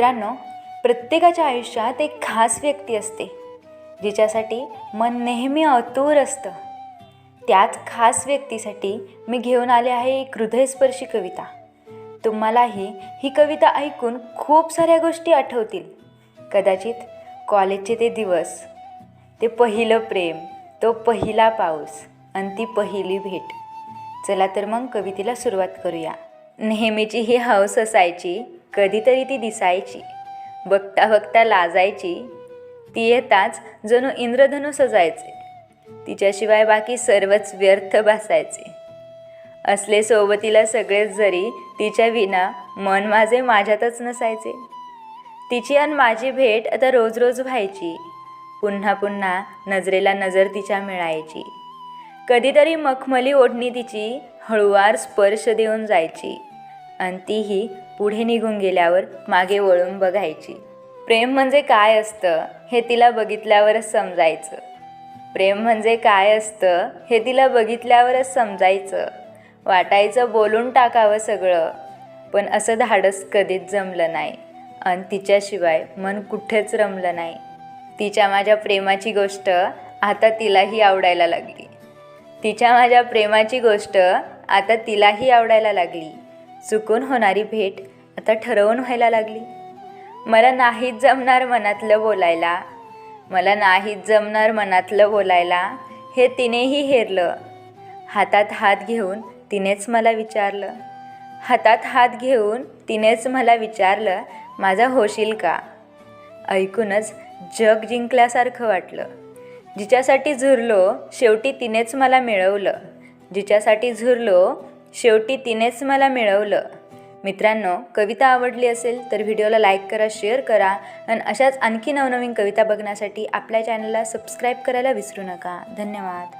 मित्रांनो प्रत्येकाच्या आयुष्यात एक खास व्यक्ती असते जिच्यासाठी मन नेहमी अतूर असतं. त्याच खास व्यक्तीसाठी मी घेऊन आले आहे एक हृदयस्पर्शी कविता. तुम्हालाही ही कविता ऐकून खूप साऱ्या गोष्टी आठवतील. कदाचित कॉलेजचे ते दिवस ते पहिलं प्रेम तो पहिला पाऊस आणि ती पहिली भेट. चला तर मग कवितेला सुरुवात करूया. नेहमीची ही हौस असायची कधीतरी ती दिसायची. बघता बघता लाजायची. ती येताच जणू इंद्रधनू सजायचे. तिच्याशिवाय बाकी सर्वच व्यर्थ भासायचे. असले सोबतीला सगळेच जरी तिच्या विना मन माझे माझ्यातच नसायचे. तिची आणि माझी भेट आता रोज रोज व्हायची. पुन्हा पुन्हा नजरेला नजर तिच्या मिळायची. कधीतरी मखमली ओढणी तिची हळुवार स्पर्श देऊन जायची. आणि तीही पुढे निघून गेल्यावर मागे वळून बघायची. प्रेम म्हणजे काय असतं हे तिला बघितल्यावरच समजायचं. प्रेम म्हणजे काय असतं हे तिला बघितल्यावरच समजायचं. वाटायचं बोलून टाकावं सगळं पण असं धाडस कधीच जमलं नाही. आणि तिच्याशिवाय मन कुठेच रमलं नाही. तिच्या माझ्या प्रेमाची गोष्ट आता तिलाही आवडायला लागली. तिच्या माझ्या प्रेमाची गोष्ट आता तिलाही आवडायला लागली. चुकून होणारी भेट आता ठरवून व्हायला लागली. मला नाहीच जमणार मनातलं बोलायला. मला नाहीच जमणार मनातलं बोलायला. हे तिनेही हेरलं. हातात हात घेऊन तिनेच मला विचारलं. हातात हात घेऊन तिनेच मला विचारलं माझा होशील का? ऐकूनच जग जिंकल्यासारखं वाटलं. जिच्यासाठी झुरलो शेवटी तिनेच मला मिळवलं. जिच्यासाठी झुरलो शेवटी तिनेच मला मिळवलं. मित्रांनो कविता आवडली असेल तर व्हिडिओला लाईक करा शेअर करा आणि अशाच आणखी नवनवीन कविता बघण्यासाठी आपल्या चॅनलला सबस्क्राईब करायला विसरू नका. धन्यवाद.